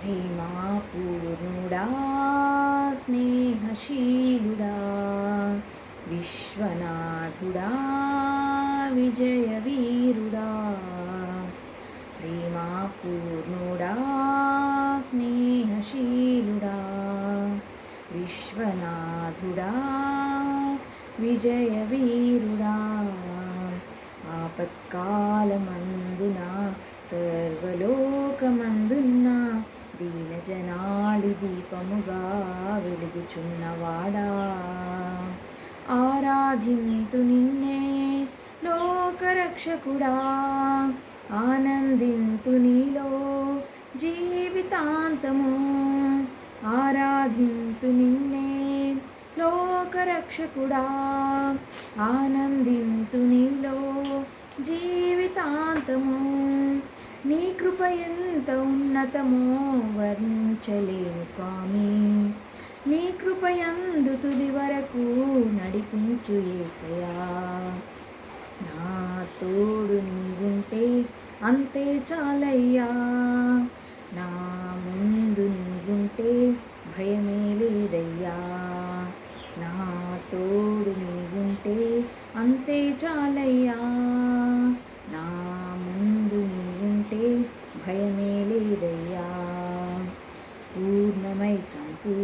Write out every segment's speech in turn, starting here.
ప్రేమాపూర్ణుడా స్నేహశీలుడా విశ్వనాథుడా విజయవీరుడా ప్రేమాపూర్ణుడా స్నేహశీలుడా విశ్వనాథుడా విజయవీరుడా. ఆపత్కాలమందున ఆపత్కాలమందున సర్వలోకమందున్న దీనజనాళి దీపముగా వెలుగుచున్నవాడా ఆరాధింతు నిన్నే లోకరక్షకుడా. ఆనందింతు నీలో జీవితాంతము. ఆరాధింతు నిన్నే లోకరక్షకుడా. ఆనందింతు నీలో జీవితాంతము. నీ కృప ఎంత ఉన్నతమో వర్ణించలేని స్వామి. నీ కృపయందు తుది వరకు నడిపించు ఏసయా నా తోడు నీవుంటే అంతే చాలయ్యా. నా ముందు నీవుంటే భయమే లేదయ్యా. నా తోడు నీవుంటే అంతే చాలయ్యా నా ముందు నీవుంటే భయమే లేదయ్యా పూర్ణమై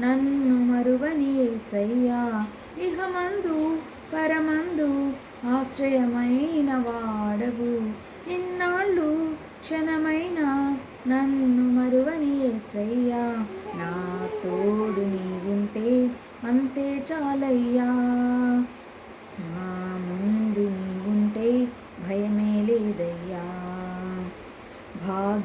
నన్ను మరువని ఏసయ్యా. ఇహమందు పరమందు ఆశ్రయమైన వాడవు. ఇన్నాళ్ళు క్షణమైన నన్ను మరువని ఏసయ్యా. నా తోడు నీవుంటే అంతే చాలయ్యా. నా ముందు నీవుంటే భయమే లేదయ్యా.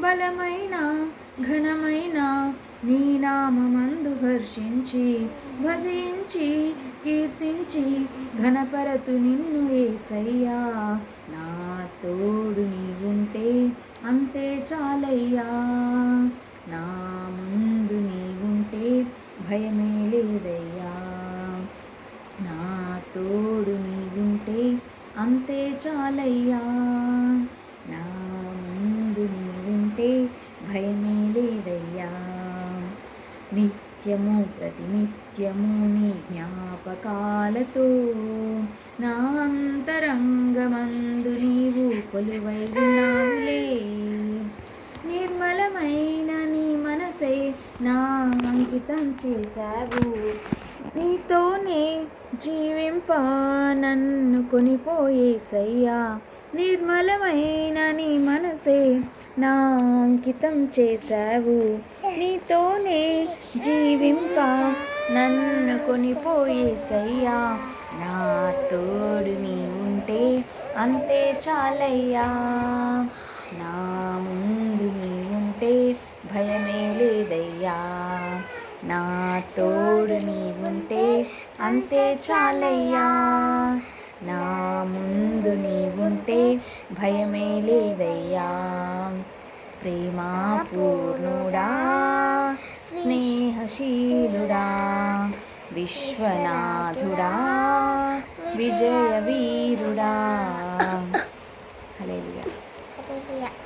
బలమైన ఘనమైన నీ నామందు హర్షించి భజించి కీర్తించి ఘనపరతు నిన్ను ఏసయ్యా. నా తోడు నీవుంటే అంతే చాలయ్యా. నా ముందు నీవుంటే భయమే లేదయ్యా. నా తోడు నీవుంటే అంతే చాలయ్యా. నా నీవుంటే భయమే లేదయ్యా నిత్యము ప్రతినిత్యము నీ జ్ఞాపకాలతో నా అంతరంగమందు నీవు కొలువై ఉన్నావులే నిర్మలమైన నీ మనసే నా అంకితం చేశావు. నీతోనే జీవింప నన్ను కొనిపోయేసయ్యా నిర్మలమైన నీ మనసే నా అంకితం చేశావు. నీతోనే జీవింప నన్ను కొనిపోయేసయ్యా నా తోడు నీ ఉంటే అంతే చాలయ్యా. నా ముందు నీ ఉంటే భయమే లేదయ్యా. నా తోడు నీ ఉంటే అంతే చాలయ్యా. నా ముందు నీ ఉంటే భయమే లేదయ్యా. ప్రేమా పూర్ణుడా స్నేహశీలుడా విశ్వనాథుడా విజయ వీరుడా